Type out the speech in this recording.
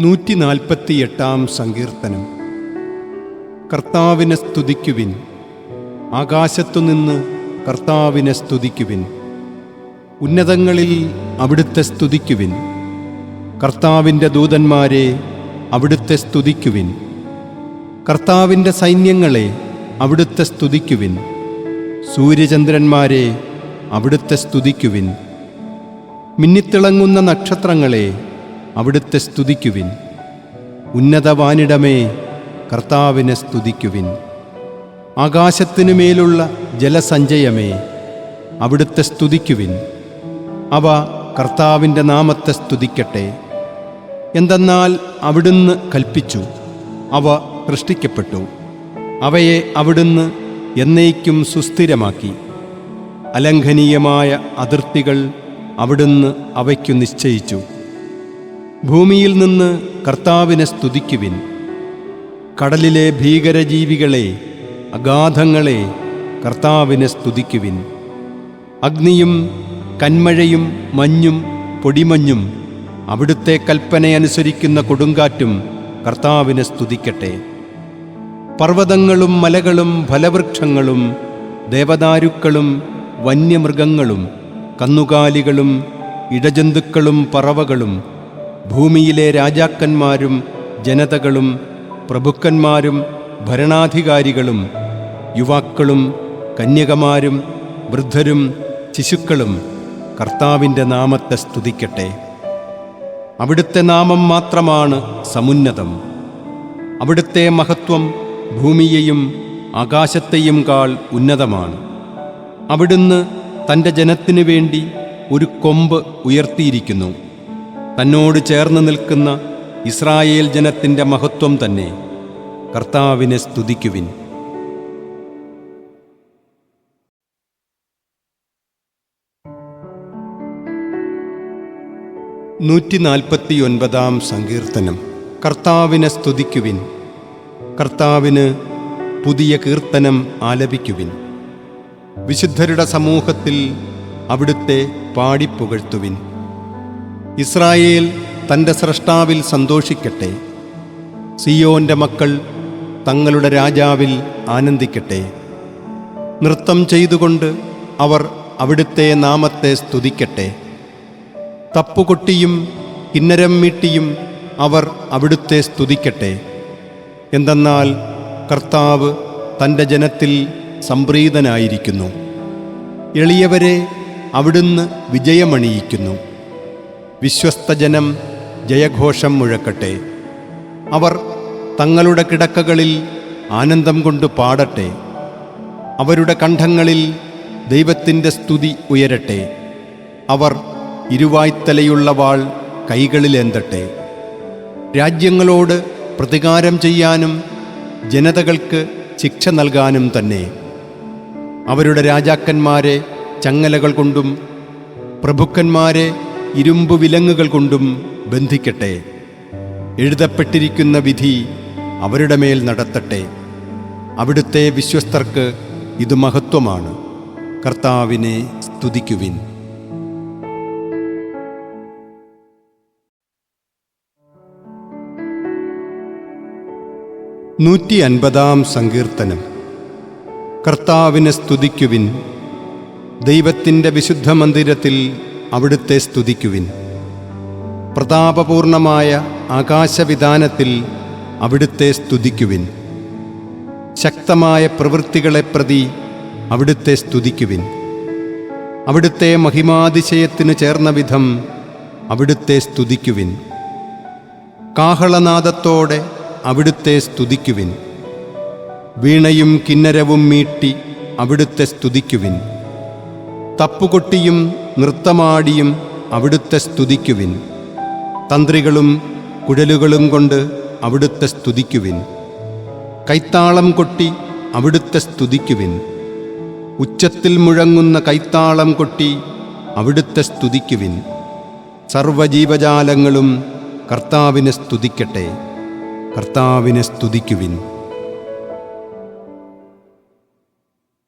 നൂറ്റി നാൽപ്പത്തിയെട്ടാം സങ്കീർത്തനം. കർത്താവിനെ സ്തുതിക്കുവിൻ. ആകാശത്തുനിന്ന് കർത്താവിനെ സ്തുതിക്കുവിൻ. ഉന്നതങ്ങളിൽ അവിടുത്തെ സ്തുതിക്കുവിൻ. കർത്താവിന്റെ ദൂതന്മാരെ അവിടുത്തെ സ്തുതിക്കുവിൻ. കർത്താവിന്റെ സൈന്യങ്ങളെ അവിടുത്തെ സ്തുതിക്കുവിൻ. സൂര്യചന്ദ്രന്മാരെ അവിടുത്തെ സ്തുതിക്കുവിൻ. മിന്നിത്തിളങ്ങുന്ന നക്ഷത്രങ്ങളെ അവിടുത്തെ സ്തുതിക്കുവിൻ. ഉന്നതവാനിടമേ കർത്താവിനെ സ്തുതിക്കുവിൻ. ആകാശത്തിനു മേലുള്ള ജലസഞ്ചയമേ അവിടുത്തെ സ്തുതിക്കുവിൻ. അവ കർത്താവിന്റെ നാമത്തെ സ്തുതിക്കട്ടെ. എന്തെന്നാൽ അവിടുന്ന് കൽപ്പിച്ചു അവ സൃഷ്ടിക്കപ്പെട്ടു. അവയെ അവിടുന്ന് എന്നേക്കും സുസ്ഥിരമാക്കി. അലംഘനീയമായ അതിർത്തികൾ അവിടുന്ന് അവയ്ക്കു നിശ്ചയിച്ചു. ഭൂമിയിൽ നിന്ന് കർത്താവിനെ സ്തുതിക്കുവിൻ. കടലിലെ ഭീകരജീവികളെ അഗാധങ്ങളെ കർത്താവിനെ സ്തുതിക്കുവിൻ. അഗ്നിയും കന്മഴയും മഞ്ഞും പൊടിമഞ്ഞും അവിടുത്തെ കൽപ്പനയനുസരിക്കുന്ന കൊടുങ്കാറ്റും കർത്താവിനെ സ്തുതിക്കട്ടെ. പർവതങ്ങളും മലകളും ഫലവൃക്ഷങ്ങളും ദേവദാരുക്കളും വന്യമൃഗങ്ങളും കന്നുകാലികളും ഇടജന്തുക്കളും പറവകളും ഭൂമിയിലെ രാജാക്കന്മാരും ജനതകളും പ്രഭുക്കന്മാരും ഭരണാധികാരികളും യുവാക്കളും കന്യകമാരും വൃദ്ധരും ശിശുക്കളും കർത്താവിന്റെ നാമത്തെ സ്തുതിക്കട്ടെ. അവിടുത്തെ നാമം മാത്രമാണ് സമുന്നതം. അവിടുത്തെ മഹത്വം ഭൂമിയെയും ആകാശത്തെയും കാൾ ഉന്നതമാണ്. അവിടുന്ന് തന്റെ ജനത്തിനു വേണ്ടി ഒരു കൊമ്പ് ഉയർത്തിയിരിക്കുന്നു. തന്നോട് ചേർന്ന് നിൽക്കുന്ന ഇസ്രായേൽ ജനത്തിന്റെ മഹത്വം തന്നെ കർത്താവിനെ സ്തുതിക്കുവിൻ. നൂറ്റി നാൽപ്പത്തി സങ്കീർത്തനം. കർത്താവിനെ സ്തുതിക്കുവിൻ. കർത്താവിന് പുതിയ കീർത്തനം ആലപിക്കുവിൻ. വിശുദ്ധരുടെ സമൂഹത്തിൽ അവിടുത്തെ പാടിപ്പുകഴ്ത്തുവിൻ. ഇസ്രായേൽ തന്റെ സ്രഷ്ടാവിൽ സന്തോഷിക്കട്ടെ. സിയോന്റെ മക്കൾ തങ്ങളുടെ രാജാവിൽ ആനന്ദിക്കട്ടെ. നൃത്തം ചെയ്തുകൊണ്ട് അവർ അവിടുത്തെ നാമത്തെ സ്തുതിക്കട്ടെ. തപ്പുകൊട്ടിയും കിന്നരം മീട്ടിയും അവർ അവിടുത്തെ സ്തുതിക്കട്ടെ. എന്തെന്നാൽ കർത്താവ് തന്റെ ജനത്തിൽ സംപ്രീതനായിരിക്കുന്നു. എളിയവരെ അവിടുന്ന് വിജയമണിയിക്കുന്നു. വിശ്വസ്ത ജനം ജയഘോഷം മുഴക്കട്ടെ. അവർ തങ്ങളുടെ കിടക്കകളിൽ ആനന്ദം കൊണ്ട് പാടട്ടെ. അവരുടെ കണ്ഠങ്ങളിൽ ദൈവത്തിന്റെ സ്തുതി ഉയരട്ടെ. അവർ ഇരുവായ്ത്തലയുള്ള വാൾ കൈകളിലേന്തട്ടെ രാജ്യങ്ങളോട് പ്രതികാരം ചെയ്യാനും ജനതകൾക്ക് ശിക്ഷ നൽകാനും തന്നെ. അവരുടെ രാജാക്കന്മാരെ ചങ്ങലകൾ കൊണ്ടും പ്രഭുക്കന്മാരെ ഇരുമ്പ് വിലങ്ങുകൾ കൊണ്ടും ബന്ധിക്കട്ടെ. എഴുതപ്പെട്ടിരിക്കുന്ന വിധി അവരുടെ മേൽ നടത്തട്ടെ. അവിടുത്തെ വിശ്വസ്തർക്ക് ഇത് മഹത്വമാണ്. കർത്താവിനെ സ്തുതിക്കുവിൻ. നൂറ്റി അൻപതാം സങ്കീർത്തനം. കർത്താവിനെ സ്തുതിക്കുവിൻ. ദൈവത്തിന്റെ വിശുദ്ധ മന്ദിരത്തിൽ അവിടുത്തെ സ്തുതിക്കുവിൻ. പ്രതാപപൂർണമായ ആകാശവിധാനത്തിൽ അവിടുത്തെ സ്തുതിക്കുവിൻ. ശക്തമായ പ്രവൃത്തികളെ പ്രതി അവിടുത്തെ സ്തുതിക്കുവിൻ. അവിടുത്തെ മഹിമാതിശയത്തിന് ചേർന്ന വിധം അവിടുത്തെ സ്തുതിക്കുവിൻ. കാഹളനാദത്തോടെ അവിടുത്തെ സ്തുതിക്കുവിൻ. വീണയും കിന്നരവും മീട്ടി അവിടുത്തെ സ്തുതിക്കുവിൻ. തപ്പുകൊട്ടിയും നൃത്തമാടിയും അവിടുത്തെ സ്തുതിക്കുവിൻ. തന്ത്രികളും കുഴലുകളും കൊണ്ട് അവിടുത്തെ സ്തുതിക്കുവിൻ. കൈത്താളം കൊട്ടി അവിടുത്തെ സ്തുതിക്കുവിൻ. ഉച്ചത്തിൽ മുഴങ്ങുന്ന കൈത്താളം കൊട്ടി അവിടുത്തെ സ്തുതിക്കുവിൻ. സർവജീവജാലങ്ങളും കർത്താവിനെ സ്തുതിക്കട്ടെ. കർത്താവിനെ സ്തുതിക്കുവിൻ.